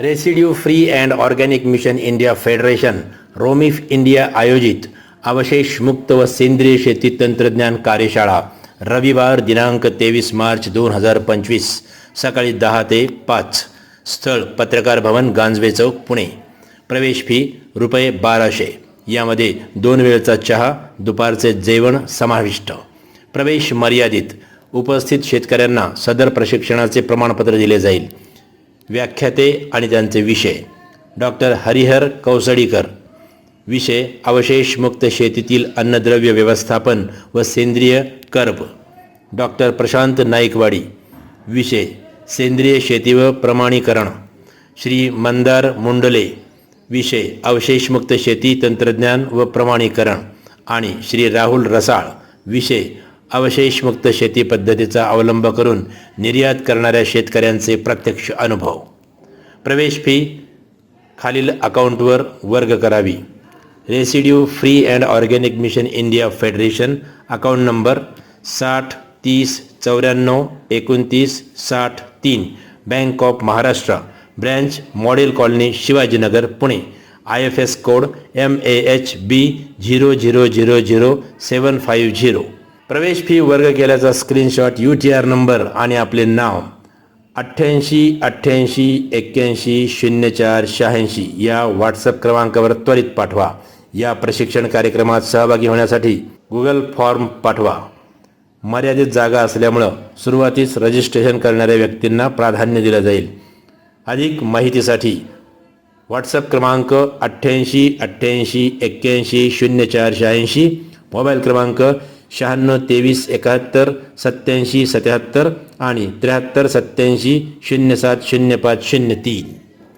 Residue free and organic mission India federation ROMIF India आयोजित अवशेष मुक्त व सेंद्रिय शेती तंत्रज्ञान कार्यशाळा रविवार दिनांक तेवीस मार्च दोन हजार पंचवीस सकाळी दहा ते पाच स्थळ पत्रकार भवन गांजवे चौक पुणे प्रवेश फी रुपये बाराशे यामध्ये दोन वेळचा चहा दुपारचे जेवण समाविष्ट प्रवेश मर्यादित उपस्थित शेतकऱ्यांना सदर प्रशिक्षणाचे प्रमाणपत्र दिले जाईल व्याख्याते आणि त्यांचे विषय. डॉक्टर हरिहर कौसडीकर. विषय अवशेषमुक्त शेतीतील अन्नद्रव्य व्यवस्थापन व सेंद्रिय कर्ब. डॉक्टर प्रशांत नाईकवाडी. विषय सेंद्रिय शेती व प्रमाणीकरण. श्री मंदार मुंडले. विषय अवशेषमुक्त शेती तंत्रज्ञान व प्रमाणीकरण. आणि श्री राहुल रसाळ. विषय अवशेषमुक्त शेती पद्धतीचा अवलंब करून निर्यात करणाऱ्या शेतकऱ्यांचे प्रत्यक्ष अनुभव. प्रवेश फी खालील अकाउंटवर वर्ग करावी. Residue free and organic mission India federation account number साठ तीस चौऱ्याण्णव एकोणतीस साठ तीन bank of Maharashtra branch model colony Shivajinagar Pune. I F S code M A H B zero zero zero zero seven five zero प्रवेश fee वर्ग केल्याचा screenshot U T R number आणि आपले नाव. अठ्ठ्याऐंशी अठ्ठ्याऐंशी एक्क्याऐंशी शून्य चार शहाऐंशी या व्हॉट्सअप क्रमांकावर त्वरित पाठवा. या प्रशिक्षण कार्यक्रमात सहभागी होण्यासाठी गुगल फॉर्म पाठवा. मर्यादित जागा असल्यामुळं सुरुवातीस रजिस्ट्रेशन करणाऱ्या व्यक्तींना प्राधान्य दिलं जाईल. अधिक माहितीसाठी व्हॉट्सअप क्रमांक अठ्ठ्याऐंशी अठ्ठ्याऐंशी एक्क्याऐंशी शून्य चार शहाऐंशी मोबाईल क्रमांक शहाण्णव तेवीस एकाहत्तर सत्याऐंशी सत्याहत्तर आणि त्र्याहत्तर सत्याऐंशी शून्य सात शून्य पाच शून्य तीन.